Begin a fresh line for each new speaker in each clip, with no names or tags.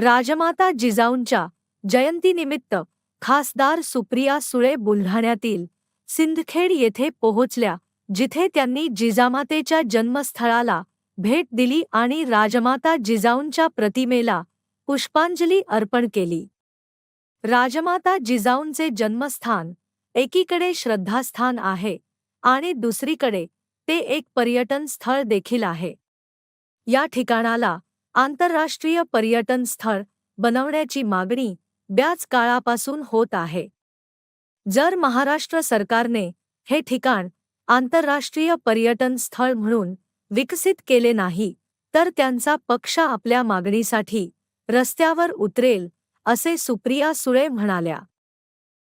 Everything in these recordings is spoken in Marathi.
राजमाता जिजाऊंच्या जयंतीनिमित्त खासदार सुप्रिया सुळे बुलढाण्यातील सिंदखेड येथे पोहोचल्या जिथे त्यांनी जिजामातेच्या जन्मस्थळाला भेट दिली आणि राजमाता जिजाऊंच्या प्रतिमेला पुष्पांजली अर्पण केली. राजमाता जिजाऊंचे जन्मस्थान एकीकडे श्रद्धास्थान आहे आणि दुसरीकडे ते एक पर्यटन स्थळ देखील आहे. या ठिकाणाला आंतरराष्ट्रीय पर्यटन स्थळ बनवण्याची मागणी बऱ्याच काळापासून होत आहे. जर महाराष्ट्र सरकारने हे ठिकाण आंतरराष्ट्रीय पर्यटन स्थळ म्हणून विकसित केले नाही तर त्यांचा पक्ष आपल्या मागणीसाठी रस्त्यावर उतरेल असे सुप्रिया सुळे म्हणाल्या.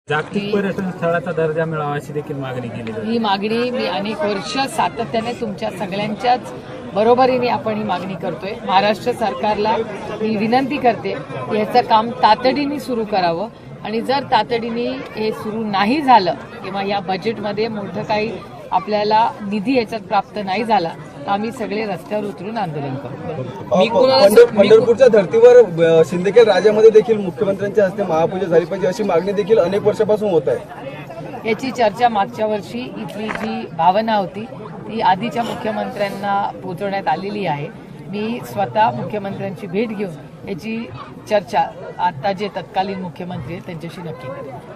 जागतिक पर्यटन स्थळाचा दर्जा मिळावा अशी देखील मागणी केली
ही मागणी मी अनेक वर्ष सातत्याने तुमच्या सगळ्यांच्याच बरोबरीने आपण ही मागणी करतोय. महाराष्ट्र सरकारला मी विनंती करते की याचं काम तातडीने सुरू करावं आणि जर तातडीने हे सुरू नाही झालं किंवा या बजेटमध्ये मोठं काही आपल्याला निधी याच्यात प्राप्त नाही झाला तर आम्ही सगळे रस्त्यावर उतरून आंदोलन करू.
अ, पंढर- पंढरपूरच्या धर्तीवर सिंदखेड राजामध्ये देखील मुख्यमंत्र्यांच्या हस्ते महापूजा झाली पाहिजे अशी मागणी देखील अनेक वर्षापासून होत आहे.
याची चर्चा मागच्या वर्षी इथली जी भावना होती ती आधीच्या मुख्यमंत्र्यांना पोहोचवण्यात आलेली आहे. मी स्वतः मुख्यमंत्र्यांची भेट घेऊन याची चर्चा आता जे तत्कालीन मुख्यमंत्री आहेत त्यांच्याशी नक्की करेन.